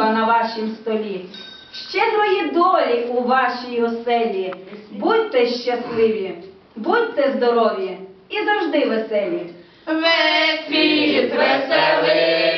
На вашім столі. Щедрої долі у вашій оселі. Будьте щасливі, будьте здорові і завжди веселі. Весь світ веселий.